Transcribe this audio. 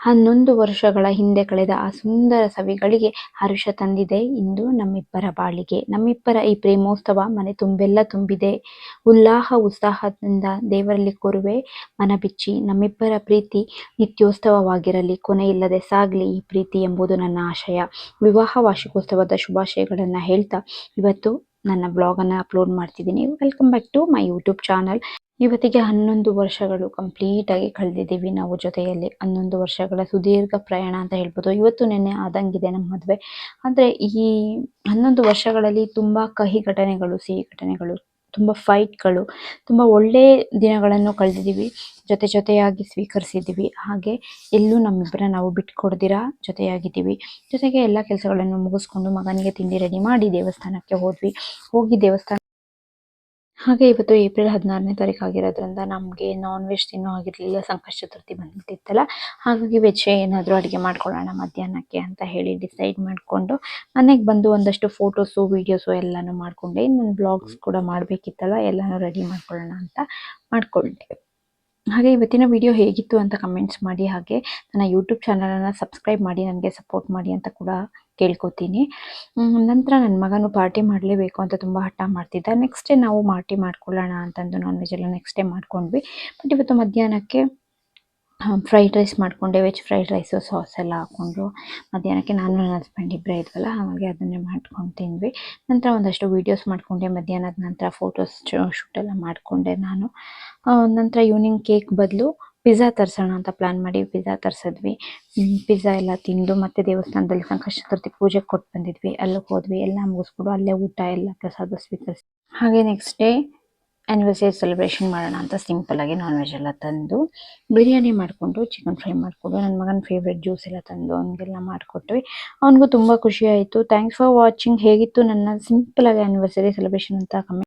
ಹನ್ನೊಂದು ವರ್ಷಗಳ ಹಿಂದೆ ಕಳೆದ ಆ ಸುಂದರ ಸವಿಗಳಿಗೆ ಹರುಷ ತಂದಿದೆ. ಇಂದು ನಮ್ಮಿಬ್ಬರ ಬಾಳಿಗೆ, ನಮ್ಮಿಬ್ಬರ ಈ ಪ್ರೇಮೋತ್ಸವ ಮನೆ ತುಂಬೆಲ್ಲ ತುಂಬಿದೆ. ಉಲ್ಲಾಹ, ಉತ್ಸಾಹದಿಂದ ದೇವರಲ್ಲಿ ಕೋರುವೆ ಮನ ಬಿಚ್ಚಿ ನಮ್ಮಿಬ್ಬರ ಪ್ರೀತಿ ನಿತ್ಯೋತ್ಸವವಾಗಿರಲಿ, ಕೊನೆಯಿಲ್ಲದೆ ಸಾಗಲಿ ಈ ಪ್ರೀತಿ ಎಂಬುದು ನನ್ನ ಆಶಯ. ವಿವಾಹ ವಾರ್ಷಿಕೋತ್ಸವದ ಶುಭಾಶಯಗಳನ್ನು ಹೇಳ್ತಾ ಇವತ್ತು ನನ್ನ ಬ್ಲಾಗನ್ನು ಅಪ್ಲೋಡ್ ಮಾಡ್ತಿದ್ದೀನಿ. Welcome back to my YouTube channel ಇವತ್ತಿಗೆ ಹನ್ನೊಂದು ವರ್ಷಗಳು ಕಂಪ್ಲೀಟ್ ಆಗಿ ಕಳೆದಿದ್ದೀವಿ ನಾವು ಜೊತೆಯಲ್ಲಿ. ಹನ್ನೊಂದು ವರ್ಷಗಳ ಸುದೀರ್ಘ ಪ್ರಯಾಣ ಅಂತ ಹೇಳ್ಬೋದು. ಇವತ್ತು ನೆನ್ನೆ ಆದಂಗಿದೆ ನಮ್ಮ ಮದುವೆ. ಅಂದರೆ ಈ ಹನ್ನೊಂದು ವರ್ಷಗಳಲ್ಲಿ ತುಂಬ ಕಹಿ ಘಟನೆಗಳು, ಸಿಹಿ ಘಟನೆಗಳು, ತುಂಬ ಫೈಟ್ಗಳು ತುಂಬ ಒಳ್ಳೆ ದಿನಗಳನ್ನು ಕಳೆದಿದ್ದೀವಿ. ಜೊತೆ ಜೊತೆಯಾಗಿ ಸ್ವೀಕರಿಸಿದ್ದೀವಿ. ಹಾಗೆ ಎಲ್ಲೂ ನಮ್ಮಿಬ್ಬರ ನಾವು ಬಿಟ್ಕೊಡ್ದಿರ ಜೊತೆಯಾಗಿದ್ದೀವಿ. ಜೊತೆಗೆ ಎಲ್ಲ ಕೆಲಸಗಳನ್ನು ಮುಗಿಸ್ಕೊಂಡು ಮಗನಿಗೆ ತಿಂಡಿ ರೆಡಿ ಮಾಡಿ ದೇವಸ್ಥಾನಕ್ಕೆ ಹೋದ್ವಿ. ಹೋಗಿ ದೇವಸ್ಥಾನ ಹಾಗೆ ಇವತ್ತು ಏಪ್ರಿಲ್ ಹದಿನಾರನೇ ತಾರೀಕು ಆಗಿರೋದ್ರಿಂದ ನಮಗೆ ನಾನ್ ವೆಜ್ ತಿನ್ನೋ ಆಗಿರಲಿಲ್ಲ ಸಂಕಷ್ಟ ಚತುರ್ಥಿ ಬಂದ್ಬಿಟ್ಟಿತ್ತಲ್ಲ. ಹಾಗಾಗಿ ವೆಜ್ ಏನಾದರೂ ಅಡುಗೆ ಮಾಡ್ಕೊಳ್ಳೋಣ ಮಧ್ಯಾಹ್ನಕ್ಕೆ ಅಂತ ಹೇಳಿ ಡಿಸೈಡ್ ಮಾಡಿಕೊಂಡು ಮನೆಗೆ ಬಂದು ಒಂದಷ್ಟು ಫೋಟೋಸು ವೀಡಿಯೋಸು ಎಲ್ಲನೂ ಮಾಡಿಕೊಂಡೆ. ನನ್ನ ಬ್ಲಾಗ್ಸ್ ಕೂಡ ಮಾಡಬೇಕಿತ್ತಲ್ಲ, ಎಲ್ಲನೂ ರೆಡಿ ಮಾಡ್ಕೊಳ್ಳೋಣ ಅಂತ ಮಾಡಿಕೊಂಡೆ. ಹಾಗೆ ಇವತ್ತಿನ ವಿಡಿಯೋ ಹೇಗಿತ್ತು ಅಂತ ಕಮೆಂಟ್ಸ್ ಮಾಡಿ. ಹಾಗೆ ನನ್ನ ಯೂಟ್ಯೂಬ್ ಚಾನಲನ್ನು ಸಬ್ಸ್ಕ್ರೈಬ್ ಮಾಡಿ, ನನಗೆ ಸಪೋರ್ಟ್ ಮಾಡಿ ಅಂತ ಕೂಡ ಕೇಳ್ಕೊತೀನಿ. ನಂತರ ನನ್ನ ಮಗನು ಪಾರ್ಟಿ ಮಾಡಲೇಬೇಕು ಅಂತ ತುಂಬ ಹಠ ಮಾಡ್ತಿದ್ದ. ನೆಕ್ಸ್ಟ್ ಡೇ ನಾವು ಪಾರ್ಟಿ ಮಾಡ್ಕೊಳ್ಳೋಣ ಅಂತಂದು ನಾನ್ ವೆಜ್ ಎಲ್ಲ ನೆಕ್ಸ್ಟ್ ಡೇ ಮಾಡ್ಕೊಂಡ್ವಿ. ಬಟ್ ಇವತ್ತು ಮಧ್ಯಾಹ್ನಕ್ಕೆ ಫ್ರೈಡ್ ರೈಸ್ ಮಾಡಿಕೊಂಡೆ. ವೆಜ್ ಫ್ರೈಡ್ ರೈಸು ಸಾಸ್ ಎಲ್ಲ ಹಾಕ್ಕೊಂಡು ಮಧ್ಯಾಹ್ನಕ್ಕೆ ನಾನು ನನ್ನ ಹಸ್ಬೆಂಡ್ ಇಬ್ಬರೇ ಇದ್ವಲ್ಲ, ಹಾಗಾಗಿ ಅದನ್ನೇ ಮಾಡ್ಕೊಂಡು ತಿಂದ್ವಿ. ನಂತರ ಒಂದಷ್ಟು ವೀಡಿಯೋಸ್ ಮಾಡಿಕೊಂಡೆ. ಮಧ್ಯಾಹ್ನದ ನಂತರ ಫೋಟೋಸ್ ಶೂಟ್ ಎಲ್ಲ ಮಾಡಿಕೊಂಡೆ ನಾನು. ನಂತರ ಈವ್ನಿಂಗ್ ಕೇಕ್ ಬದಲು ಪಿಜ್ಜಾ ತರ್ಸೋಣ ಅಂತ ಪ್ಲಾನ್ ಮಾಡಿ ಪಿಜ್ಜಾ ತರ್ಸಿದ್ವಿ. ಪಿಜ್ಜಾ ಎಲ್ಲ ತಿಂದು ಮತ್ತೆ ದೇವಸ್ಥಾನದಲ್ಲಿ ಸಂಕಷ್ಟ ಚತುರ್ಥಿ ಪೂಜೆ ಕೊಟ್ಟು ಬಂದಿದ್ವಿ. ಅಲ್ಲಿಗೆ ಹೋದ್ವಿ, ಎಲ್ಲ ಮುಗಿಸ್ಬಿಟ್ಟು ಅಲ್ಲೇ ಊಟ, ಎಲ್ಲ ಪ್ರಸಾದ ಸ್ವೀಕರಿಸಿ. ಹಾಗೆ ನೆಕ್ಸ್ಟ್ ಡೇ ಆನಿವರ್ಸರಿ ಸೆಲೆಬ್ರೇಷನ್ ಮಾಡೋಣ ಅಂತ ಸಿಂಪಲ್ ಆಗಿ ನಾನ್ ವೆಜ್ ಎಲ್ಲ ತಂದು ಬಿರಿಯಾನಿ ಮಾಡಿಕೊಂಡು ಚಿಕನ್ ಫ್ರೈ ಮಾಡಿಕೊಂಡು ನನ್ನ ಮಗನ ಫೇವ್ರೆಟ್ ಜ್ಯೂಸ್ ಎಲ್ಲ ತಂದು ಅವನಿಗೆಲ್ಲ ಮಾಡಿಕೊಟ್ವಿ. ಅವನಿಗೂ ತುಂಬ ಖುಷಿ ಆಯಿತು. ಥ್ಯಾಂಕ್ಸ್ ಫಾರ್ ವಾಚಿಂಗ್ ಹೇಗಿತ್ತು ನನ್ನ ಸಿಂಪಲ್ ಆಗಿ ಆ್ಯನಿವರ್ಸರಿ ಸೆಲೆಬ್ರೇಷನ್ ಅಂತ ಕಮೆಂಟ್